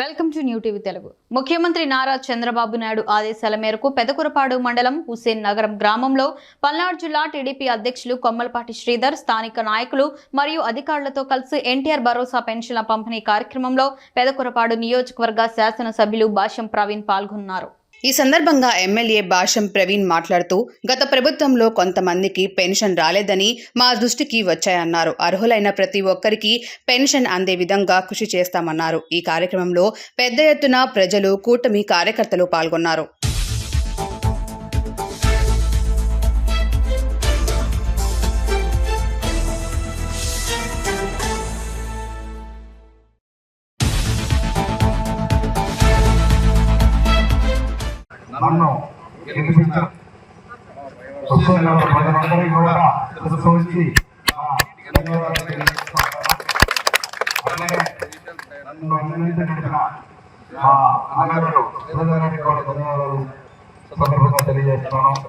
Welcome to new TV Telugu. ముఖ్యమంత్రి నారా చంద్రబాబు నాయుడు ఆదేశాల మేరకు పెదకురపాడు మండలం హుసేన్ నగరం గ్రామంలో పల్నాడు జిల్లా టీడీపీ అధ్యక్షులు కొమ్మలపాటి శ్రీధర్ స్థానిక నాయకులు మరియు అధికారులతో కలిసి ఎన్టీఆర్ భరోసా పెన్షన్ల పంపిణీ కార్యక్రమంలో పెదకురపాడు నియోజకవర్గ శాసనసభ్యులు భాష్యం ప్రవీణ్ పాల్గొన్నారు. ఈ సందర్భంగా ఎమ్మెల్యే భాషం ప్రవీణ్ మాట్లాడుతూ గత ప్రభుత్వంలో కొంతమందికి పెన్షన్ రాలేదని మా దృష్టికి వచ్చాయన్నారు. అర్హులైన ప్రతి ఒక్కరికి పెన్షన్ అందే విధంగా కృషి చేస్తామన్నారు. ఈ కార్యక్రమంలో పెద్ద ఎత్తున ప్రజలు కూటమి కార్యకర్తలు పాల్గొన్నారు. నన్ను గెలిపించిన ప్రజలందరికీ కూడా తెలుసుకొచ్చి ధన్యవాదాలు నన్ను అన్నింటి నడిపిన మా అన్నగారు కూడా ధన్యవాదాలు. సందర్భంగా తెలియజేస్తున్నాను.